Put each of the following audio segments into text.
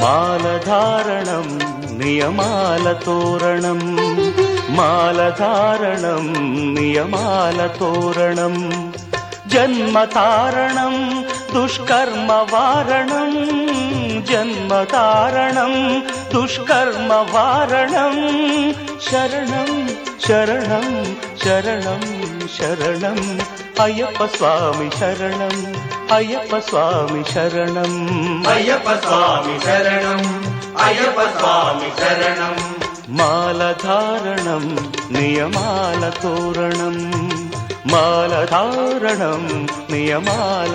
మాలధారణం నియమాల తోరణం. మాలధారణం నియమాల తోరణం. జన్మతారణం దుష్కర్మ వారణం జన్మతారణం దుష్కర్మ వారణం శరణం శరణం శరణం శరణం అయ్యప్ప స్వామి శరణం అయ్యప్ప స్వామి శరణం అయ్యప్ప స్వామి శరణం అయ్యప్ప స్వామి శరణం మాలధారణం నియమాల తోరణం మాలధారణం నియమాల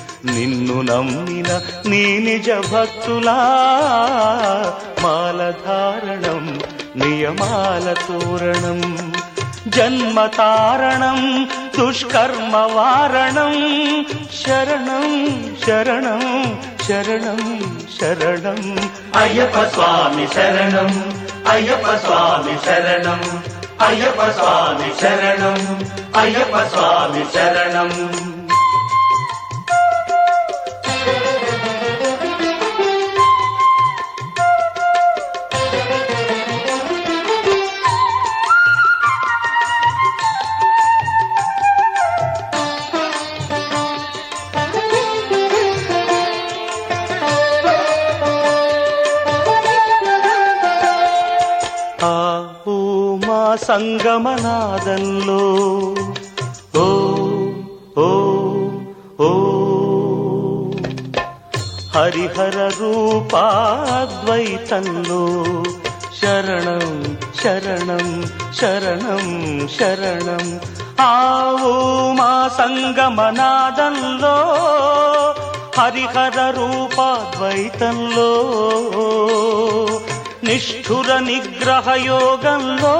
నిన్ను నమ్మిన నీ నిజ భక్తులా. మాలధారణం నియమాల తోరణం జన్మ తారణం దుష్కర్మ వారణం. శరణం శరణం శరణం శరణం. అయ్యప్ప స్వామి శరణం అయ్యప్ప స్వామి శరణం అయ్యప్ప స్వామి శరణం అయ్యప్ప స్వామి శరణం. సంగమనాదంలో ఓ ఓ ఓ. హరిహర రూపాద్వైతంలో. శరణం శరణం శరణం శరణం. ఆవో మా సంగమనాదంలో హరిహర రూపాద్వైతంలో. నిష్ఠుర నిగ్రహ యోగంలో